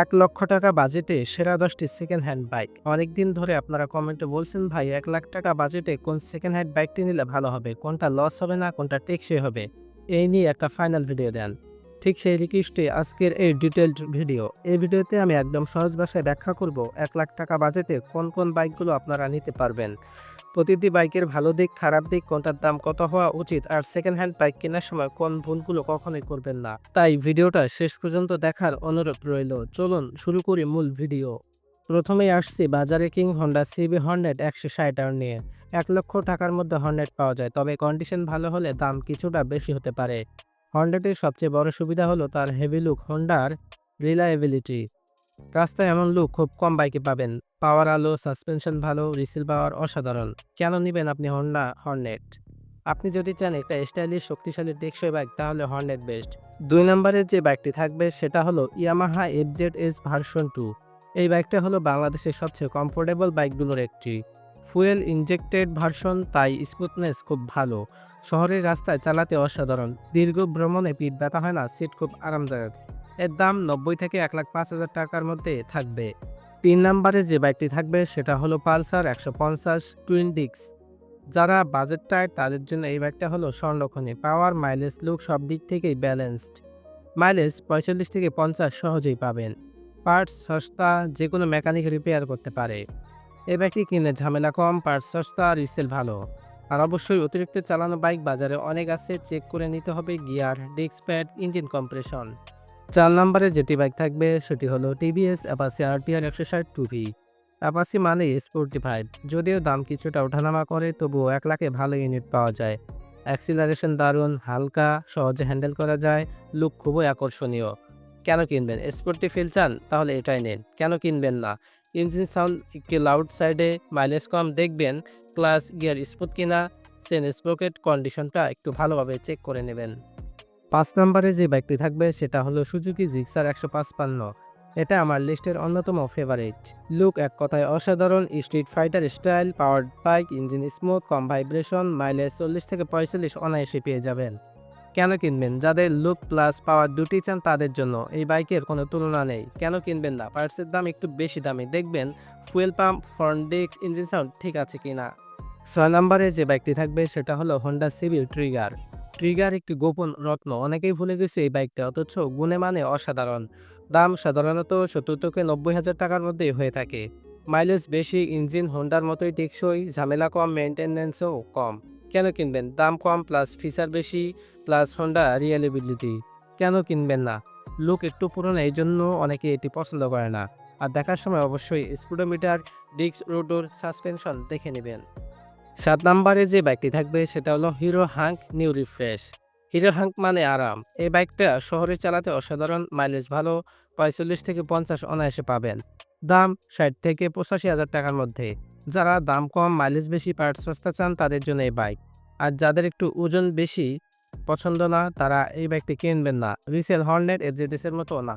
এক লক্ষ টাকা বাজেটে সেরা দশটি সেকেন্ড হ্যান্ড বাইক অনেকদিন ধরে আপনারা কমেন্টে বলছেন, ভাই, এক লাখ টাকা বাজেটে কোন সেকেন্ড হ্যান্ড বাইকটি নিলে ভালো হবে? কোনটা লস হবে না, কোনটা টেকসই হবে? এই নিয়ে একটা ফাইনাল ভিডিও দেন। ঠিক সেই রিকোয়েস্টে আজকের এই ডিটেলড ভিডিও। এই ভিডিওতে আমি একদম সহজ ভাষায় ব্যাখ্যা করব এক লাখ টাকা বাজেটে কোন কোন বাইকগুলো আপনারা নিতে পারবেন। প্রতিটি বাইকের ভালো দিক, খারাপ দিক, কোনটার দাম কত হওয়া উচিত আর সেকেন্ড হ্যান্ড বাইক কেনার সময় কোন ভুলগুলো কখনোই করবেন না। তাই ভিডিওটা শেষ পর্যন্ত দেখার অনুরোধ রইল। চলুন শুরু করি মূল ভিডিও। প্রথমেই আসছি বাজারে কিং হন্ডা সিবি হন্ড্রেড একশো ষাট নিয়ে। এক লক্ষ টাকার মধ্যে হন্ড্রেড পাওয়া যায়, তবে কন্ডিশন ভালো হলে দাম কিছুটা বেশি হতে পারে। হন্ড্রেডের সবচেয়ে বড় সুবিধা হলো তার হেভি লুক হন্ডার রিলায়েবিলিটি রাস্তায় এমন লুক খুব কম বাইকে পাবেন। পাওয়ার আলো সাসপেনশন ভালো রিসিল পাওয়ার অসাধারণ। কেন নেবেন আপনি হন্ডা হর্নেট আপনি যদি চান একটা স্টাইলিশ শক্তিশালী, টেকসই বাইক তাহলে হর্নেট বেস্ট দুই নম্বরের যে বাইকটি থাকবে, সেটা হলো Yamaha FZ S version two এই বাইকটা হলো বাংলাদেশের সবচেয়ে কমফোর্টেবল বাইকগুলোর একটি। ফুয়েল ইনজেক্টেড ভার্সন, তাই স্মুথনেস খুব ভালো। শহরের রাস্তায় চালাতে অসাধারণ। দীর্ঘ ভ্রমণে পিঠ ব্যথা হয় না, সিট খুব আরামদায়ক। এর দাম নব্বই থেকে এক লাখ পাঁচ হাজার টাকার মধ্যে থাকবে। তিন নম্বরে যে বাইকটি থাকবে, সেটা হলো পালসার একশো পঞ্চাশ টুইন ডিক্স। যারা বাজেট টাইট তাদের জন্য এই বাইকটা হলো স্বর্ণখনি। পাওয়ার, মাইলেজ, লুক সব দিক থেকেই ব্যালেন্সড। মাইলেজ পঁয়তাল্লিশ থেকে পঞ্চাশ সহজেই পাবেন। পার্টস, সস্তা যে কোনো মেকানিক রিপেয়ার করতে পারে। এই বাইকটি কিনলে ঝামেলা কম পার্টস সস্তা আর রিসেল ভালো। আর অবশ্যই অতিরিক্ত চালানো বাইক বাজারে অনেক আছে চেক করে নিতে হবে gear disc pad engine compression চার নম্বরে যেটি বাইক থাকবে, সেটি হলো টিভিএস অ্যাপাসি আরটিআর একশো ষাট টু ভি অ্যাপাসি মানে স্পোর্টি ফাইভ যদিও দাম কিছুটা ওঠানামা করে, তবুও এক লাখে ভালো ইউনিট পাওয়া যায়। অ্যাক্সিলারেশন দারুণ, হালকা, সহজে হ্যান্ডেল করা যায় লুক খুবই আকর্ষণীয়। কেন কিনবেন? স্পোর্টি ফিল চান? তাহলে এটাই নেন। কেন কিনবেন না? ইঞ্জিন সাউন্ড একটু লাউড সাইডে মাইলেজ কম দেখবেন প্লাস গিয়ার স্পুট কিনা চেন স্পোকেট কন্ডিশনটা একটু ভালোভাবে চেক করে নেবেন। পাঁচ নম্বরে যে বাইকটি থাকবে, সেটা হলো সুজুকি জিক্সার একশো পাঁচপান্ন। এটা আমার লিস্টের অন্যতম ফেভারিট লুক এক কথায় অসাধারণ street fighter style powered bike engine smooth কম ভাইব্রেশন মাইলেজ চল্লিশ থেকে পঁয়তাল্লিশ অনায়াসে পেয়ে যাবেন। কেন কিনবেন? যাদের লুক প্লাস পাওয়ার দুটি চান তাদের জন্য। এই বাইকের কোনো তুলনা নেই। কেন কিনবেন না? পার্টসের দাম একটু বেশি দামি। দেখবেন, fuel pump, front disc, engine sound ঠিক আছে কিনা। ছয় নম্বরে যে বাইকটি থাকবে সেটা হলো হন্ডা সিভিল ট্রিগার ট্রিগার একটি গোপন রত্ন। অনেকেই ভুলে গেছে এই বাইকটা, অথচ গুণে মানে অসাধারণ। দাম সাধারণত সত্তর থেকে নব্বই হাজার টাকার মধ্যেই হয়ে থাকে। মাইলেজ বেশি, ইঞ্জিন হোন্ডার মতোই টেকসই, ঝামেলা কম মেনটেন্যান্সও কম। কেন কিনবেন? দাম কম প্লাস ফিচার বেশি প্লাস হন্ডা রিয়েলেবিলিটি কেন কিনবেন না? লুক একটু পুরনো, এই জন্য অনেকে এটি পছন্দ করে না। আর দেখার সময় অবশ্যই স্পিডোমিটার ডিস্ক রোডোর সাসপেনশন দেখে নেবেন। সাত নম্বরে যে বাইকটি থাকবে, সেটা হলো Hero Hunk new refresh Hero Hunk মানে আরাম। এই বাইকটা শহরে চালাতে অসাধারণ মাইলেজ ভালো, পঁয়তাল্লিশ থেকে পঞ্চাশ অনায়াসে পাবেন। দাম ষাট থেকে পঁচাশি হাজার টাকার মধ্যে। যারা দাম কম মাইলেজ বেশি পার্ট সস্তা চান তাদের জন্য এই বাইক আর যাদের একটু ওজন বেশি পছন্দ না, তারা এই বাইকটি কিনবেন না। রিসেল হর্নেট এর মতো না।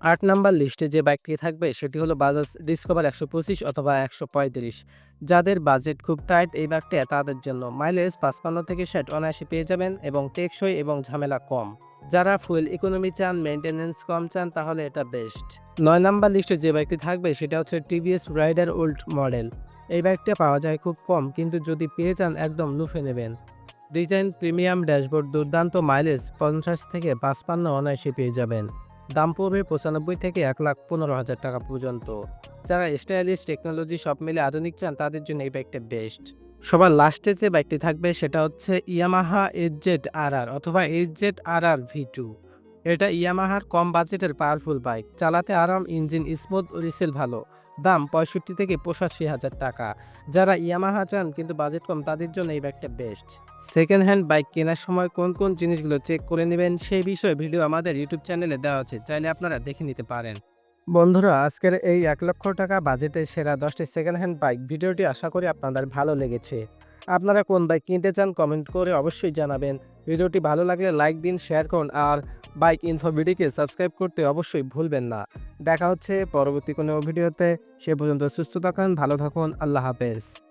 আট নাম্বার লিস্টে যে বাইকটি থাকবে, সেটি হলো বাজাজ ডিসকভার একশো পঁচিশ অথবা একশো পঁয়ত্রিশ। যাদের বাজেট খুব টাইট এই বাইকটি তাদের জন্য মাইলেজ পাঁচপান্ন থেকে ষাট অনায়াসে পেয়ে যাবেন এবং টেকসই এবং ঝামেলা কম। যারা ফুয়েল ইকোনমি চান মেনটেন্যান্স কম চান, তাহলে এটা বেস্ট নয় নাম্বার লিস্টে যে বাইকটি থাকবে, সেটা হচ্ছে টিভিএস রাইডার ওল্ড মডেল এই বাইকটা পাওয়া যায় খুব কম, কিন্তু যদি পেয়ে যান একদম লুফে নেবেন। ডিজাইন, প্রিমিয়াম ড্যাশবোর্ড, দুর্দান্ত মাইলেজ, পঞ্চাশ থেকে পাঁচপান্ন অনায়াসে পেয়ে যাবেন। দাম পড়বে পঁচানব্বই থেকে এক লাখ পনেরো হাজার টাকা পর্যন্ত। যারা স্টাইলিশ টেকনোলজি সব মিলে আধুনিক চান, তাদের জন্য এই বাইকটা বেস্ট সবার লাস্টে যে বাইকটি থাকবে, সেটা হচ্ছে Yamaha H Z R R অথবা এইচজেড আর আর ভি টু এটা ইয়ামাহার কম বাজেটের পাওয়ারফুল বাইক চালাতে আরাম ইঞ্জিন স্মুথ রিসেল ভালো। দাম পঁয়ষট্টি থেকে পঁচাশি হাজার টাকা। যারা ইয়ামাহা চান কিন্তু বাজেট কম, তাদের জন্য এই ব্যাগটা বেস্ট সেকেন্ড হ্যান্ড বাইক কেনার সময় কোন কোন জিনিসগুলো চেক করে নেবেন সেই বিষয়ে ভিডিও আমাদের ইউটিউব চ্যানেলে দেওয়া আছে, চাইলে আপনারা দেখে নিতে পারেন। বন্ধুরা, আজকের এই এক লক্ষ টাকা বাজেটে সেরা দশটি সেকেন্ড হ্যান্ড বাইক ভিডিওটি আশা করি আপনাদের ভালো লেগেছে। আপনারা কোন বাইক কিনতে চান কমেন্ট করে অবশ্যই জানাবেন। ভিডিওটি ভালো লাগলে লাইক দিন, শেয়ার করুন আর বাইক ইনফো ভিডিওকে সাবস্ক্রাইব করতে অবশ্যই ভুলবেন না। দেখা হচ্ছে পরবর্তী কোনো ভিডিওতে। সে পর্যন্ত সুস্থ থাকুন, ভালো থাকুন, আল্লাহ হাফেজ।